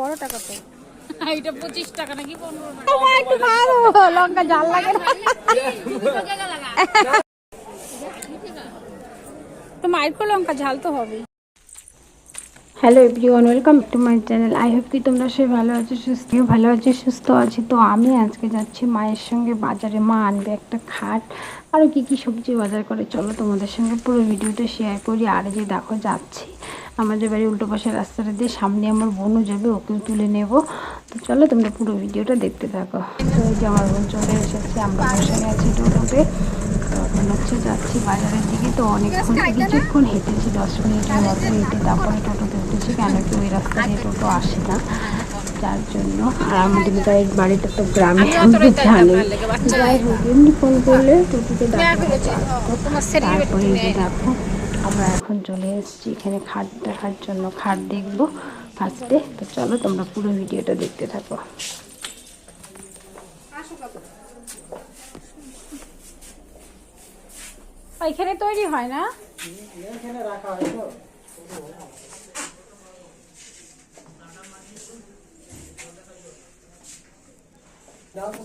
বড়টা কত এটা পঁচিশ টাকা নাকি পনেরো একটু ভালো। লঙ্কা জাল লাগে না। তো মাইক্রো লঙ্কা ঝাল তো হবে hello everyone welcome to my channel I hope কি তোমরা সবাই ভালো আছো সুস্থ ভালো আছো সুস্থ আছি। তো আমি আজকে যাচ্ছি মায়ের সঙ্গে বাজারে। মা আনবে একটা খাট। আরও কি কি সবজি বাজার করে চলো তোমাদের সঙ্গে পুরো ভিডিওটা শেয়ার করি। আর যে দেখো যাচ্ছি। আমাদের বাড়ি উল্টো পাশের রাস্তাটা দিয়ে সামনে আমার বোনও যাবে ওকেও তুলে নেব। তো চলো তোমরা পুরো ভিডিওটা দেখতে থাকো। তো এই যে আমার বোন চলে এসেছে আমরা বসে গেছি টোটোতে। হচ্ছে যাচ্ছি বাজারের দিকে তো অনেকক্ষণ কিছুক্ষণ হেঁটেছি দশ মিনিটের মতো হেঁটে তারপরে টোটোতে উঠেছি কেন কি ওই রাস্তা দিয়ে টোটো আসে না। যার জন্য আর আমাদের বাড়ির বাড়িটা তো গ্রামে আমি জানি যাই হোক এমনি ফোন করলে টোটোতে ডাকবে তারপরে দেখো আমরা এখন চলে এসেছি এখানে খাট দেখার জন্য, খাট দেখব ফার্স্টে তো চলো তোমরা পুরো ভিডিওটা দেখতে থাকো। এখানে তৈরি হয় না?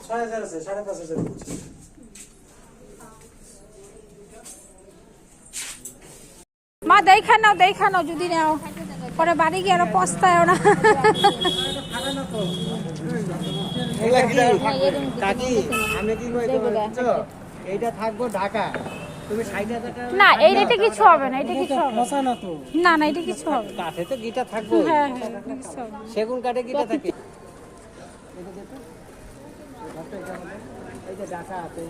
ছয় হাজার আছে, সাড়ে পাঁচ হাজার মা দেখা নাও দেখা নাও যদি নাও। পরে বাড়ি গিয়ে আরও পস্তায় না। কাকি আমি কি কই তোমার বুঝছ? এইটা থাকব ঢাকা। তুমি ষাট হাজার টাকা না এই রেটে কিছু হবে না এটা কিছু হবে না। না তো। না না এটা কিছু হবে কাঠে তো গিটা থাকব। হ্যাঁ হ্যাঁ এটা কিছু হবে না। সেগুন কাঠে গিটা থাকে। এই যে ঢাকা আছে।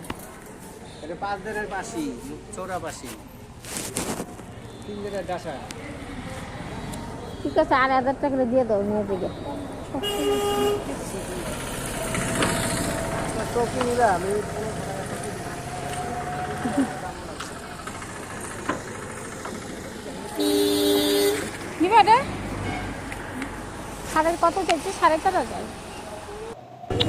এটা পাঁচ দিনের বাসি চৌরা বাসি তিন দিনের ডাসা ঠিক আছে আড়াই হাজার টাকা করে দিয়ে দাও নিয়ে দিকে সাড়ে কত চাইছে? সাড়ে চার হাজার?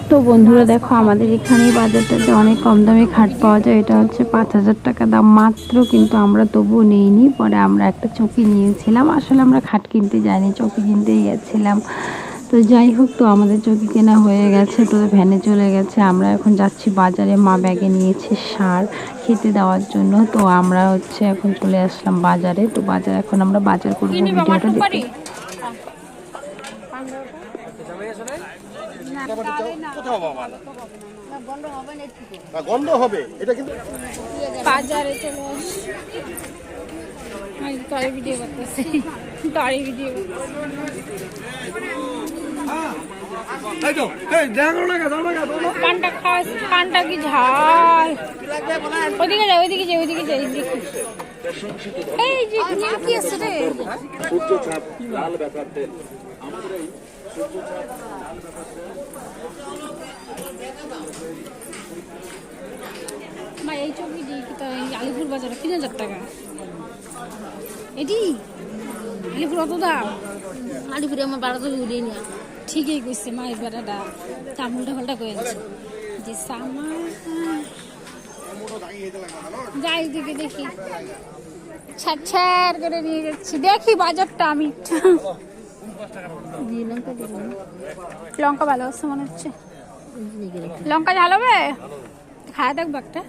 তো বন্ধুরা দেখো আমাদের এখানে বাজারটাতে অনেক কম দামে খাট পাওয়া যায়। এটা হচ্ছে পাঁচ হাজার টাকা দাম মাত্র কিন্তু আমরা তবুও নিইনি। পরে আমরা একটা চৌকি নিয়েছিলাম। আসলে আমরা খাট কিনতে যাইনি চৌকি কিনতেই গেছিলাম। তো যাই হোক তো আমাদের চৌকি কেনা হয়ে গেছে তো ভ্যানে চলে গেছে। আমরা এখন যাচ্ছি বাজারে মা ব্যাগে নিয়েছে সার খেতে দেওয়ার জন্য। তো আমরা হচ্ছে এখন চলে আসলাম বাজারে। তো বাজার এখন আমরা বাজার করব ভিডিওটা দেখতে না, গন্ধ হবে। এটা কিন্তু বাজারে চলে। আমি গাড়ি ভিডিও করতেছি। গাড়ি ভিডিও পানটা খাওয়া পানটা কি ঝাল। ওইদিকে যাই ওইদিকে যাই ওইদিকে যাই দেখি। এই যে কি আছে রে। মা এই চৌকি দিই তো এই আলিপুর বাজারে তিন হাজার টাকা? এটি? আলিপুর অত দাম? আলিপুরে আমার বারো তো উড়িয়ে নিয়ে ঠিকই কইছে মা এই বেটাটা তামুলটা ফালটা কয়েছে যে সামা যাই দিকে দেখি। ছাড় করে নিয়ে যাচ্ছি। দেখি বাজারটা আমি। লঙ্কা লঙ্কা ভালো আছে মনে হচ্ছে। লঙ্কা ঝাল হবে? খাওয়া দেখব একটা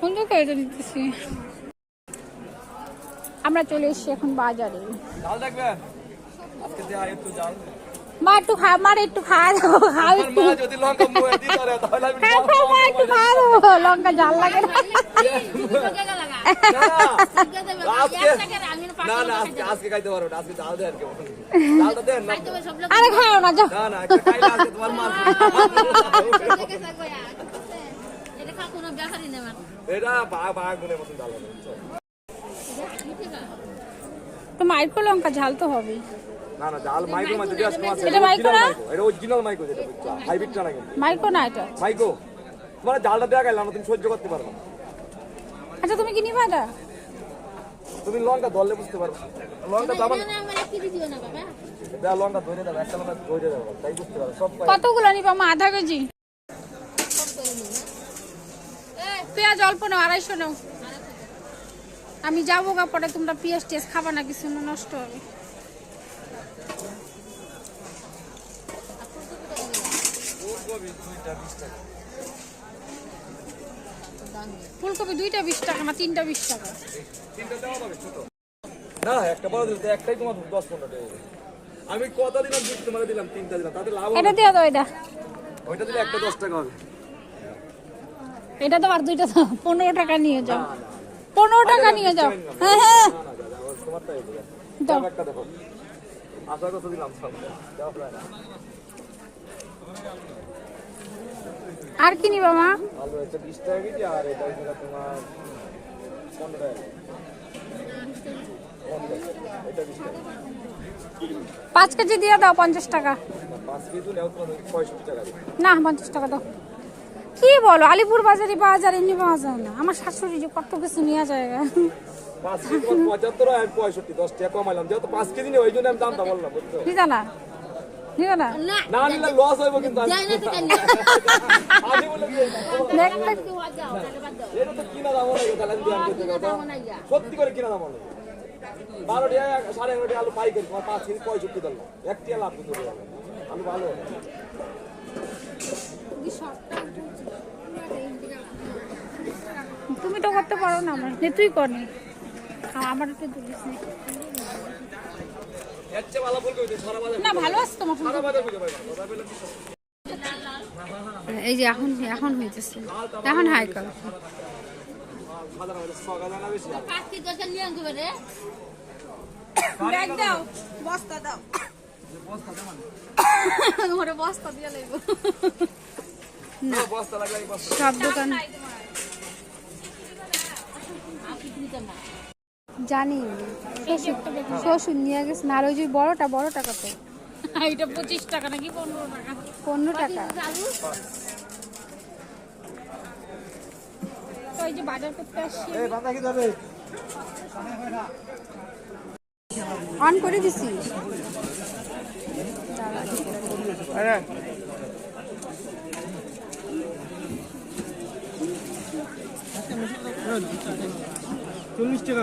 সুন্দর করে তো নিতেছি। আমরা চলে এসেছি এখন বাজারে। মা একটু খা মার একটু খাওয়া দাও খাও একটু খাও খাও মা একটু খাওয়া দাও লঙ্কা ঝাল লাগে না। আরে খাও যাও? তো মাইক্রো লঙ্কা ঝাল তো হবেই। না না ডাল মাইক্রো মাছ যদি আজকে মাছ এটা মাইক্রো না? এটা অরিজিনাল মাইক্রো যেটা বুঝছ হাইব্রিডটা না কিন্তু মাইক্রো না এটা? মাইক্রো তোমার ডালটা দেয়া গেল না তুমি সহ্য করতে পারবে আচ্ছা তুমি কি নিবা এটা? তুমি লঙ্কা ধরলে বুঝতে পারবে লঙ্কা না, আমার একটু দিও না বাবা। দেয়া লঙ্কা ধরে দেবো একটা লঙ্কা ধরে দেবো তাই বুঝতে পারবে সব কতগুলো নিবা মা? আধা কেজি। পেঁয়াজ অল্প নাও আড়াইশো নাও। আমি যাব গা পরে তোমরা পিএস টিএস খাবা না কিছু না নষ্ট হবে। ফুলকপি দুইটা বিশ টাকা। না তিনটা বিশ টাকা? তিনটা দেওয়া যাবে ছোট। না একটা বড় দিতে একটাই তোমার দশ পনেরো টাকা আমি কত দিলাম দুটো তোমার দিলাম তিনটা দিলাম তাতে লাভ এটা দিয়ে দাও এটা। ওইটা দিলে একটা দশ টাকা হবে। এটা তো আর দুইটা দাও পনেরো টাকা নিয়ে যাও। পনেরো টাকা নিয়ে যাও। হ্যাঁ হ্যাঁ। দাও। একটা দেখো। আশা করতে দিলাম সব। দেওয়া না আর কি নিবা মা? আলু টাকা কেজি আর এটা হচ্ছে তোমার পনেরো টাকা এটা বিশ টাকা পাঁচ কেজি দিয়ে দাও পঞ্চাশ টাকা। পাঁচ কেজি নেও তোমার পঁয়ষট্টি টাকা না পঞ্চাশ টাকা দাও। কি বলো আলিপুর বাজারে পাওয়া যায় এমনি পাওয়া যায় না? আমার শাশুড়ি যে কত কিছু নিয়ে যায়। পাঁচ কেজি পঁচাত্তর আর পঁয়ষট্টি দশ টাকা কমাইলাম। যেহেতু পাঁচ কেজি নেই ওই জন্য আমি দামটা বললাম বুঝছ? না না না নিলে লস হইব কিন্তু যাই না তো কেন। বলে যাও তাহলে বাদ দাও। এটা তো কিনা দাম হলো তাহলে আমি দিয়ে দিতে কথা সত্যি করে কিনা দাম হলো বারো টাকা আলু পাইকারি তোমার পাঁচ কেজি পঁয়ষট্টি দিলাম এক টাকা লাভ কিন্তু হবে। আলু ভালো হবে। তুমি তো করতে পারো না আমার। নে তুই কর হ্যাঁ, আমার একটু দিস নে। এর চেয়ে ভালো ফুলকপি দিই, সারা বাজার না ভালো আছে তোমার এই যে এখন এখন হইতেছে। এখন হাই বস্তা দাও। বস্তা দিয়ে লাগবে না বস্তা লাগলে এই সব দোকান জানি। শ্বশুর- নিয়ে গেছে। না আর ওই যে বড়টা বড়টা কত? এটা পঁচিশ টাকা নাকি পনেরো টাকা? পনেরো টাকা। তো এই যে বাজার করতে আসছি। এই বাঁধা কি যাবে? অন করে দিছি। আরে চল্লিশ টাকা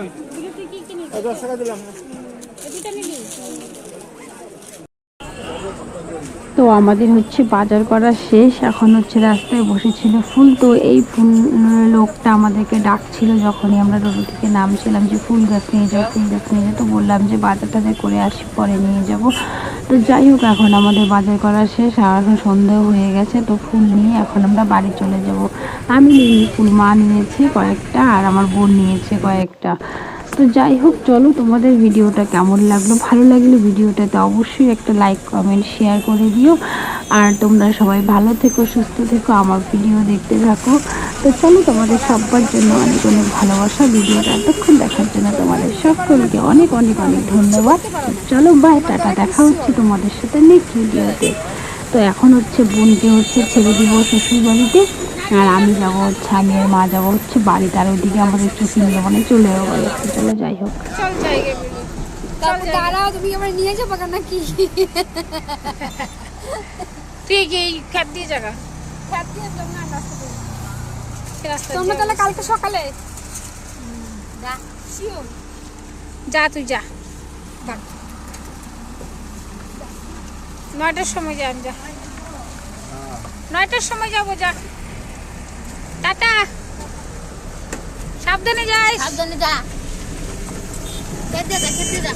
দশ টাকা দিলাম। তো আমাদের হচ্ছে বাজার করা শেষ। এখন হচ্ছে রাস্তায় বসেছিল ফুল। তো এই ফুল লোকটা আমাদেরকে ডাকছিল যখনই আমরা টোটো থেকে নামছিলাম যে, ফুল গাছ নিয়ে যাও, ফুল গাছ নিয়ে যাও। তো বললাম যে বাজার টাজার করে আসি, পরে নিয়ে যাব। তো যাই হোক, এখন আমাদের বাজার করা শেষ। আর এখন সন্দেহ হয়ে গেছে, তো ফুল নিয়ে এখন আমরা বাড়ি চলে যাব। আমি নিইনি ফুল মা নিয়েছে কয়েকটা, আর আমার বোন নিয়েছে কয়েকটা। তো যাই হোক, চলো তোমাদের ভিডিওটা কেমন লাগল? ভালো লাগলে ভিডিওটাতে অবশ্যই একটা লাইক কমেন্ট শেয়ার করে দিও। আর তোমরা সবাই ভালো থেকো, সুস্থ থেকো, আমার ভিডিও দেখতে থাকো। তো চলো তোমাদের সবার জন্য অনেক অনেক ভালোবাসা। ভিডিওটা এতক্ষণ দেখার জন্য তোমাদের সকলকে অনেক অনেক অনেক ধন্যবাদ। চলো বাই টাটা। দেখা হচ্ছে তোমাদের সাথে নেক্সট ভিডিওতে তো। এখন হচ্ছে বোনকে হচ্ছে ছেড়ে দিব শ্বশুর বাড়িতে আর আমি যাব হচ্ছে আমি আর মা যাব হচ্ছে বাড়িতে। আর ওইদিকে আমাদের একটু সিনেমা চলে যাব চলো যাই হোক তুমি আমার নিয়ে যাব নাকি? এই খ্যাত দিয়ে জায়গা রাস্তা তোমরা তাহলে কালকে সকালে? যা। তুই যা। নয়টার সময় যান যা। নয়টার সময় যাব যা। টাটা। সাবধানে যাই সাবধানে যা। খেতে যা খেতে যা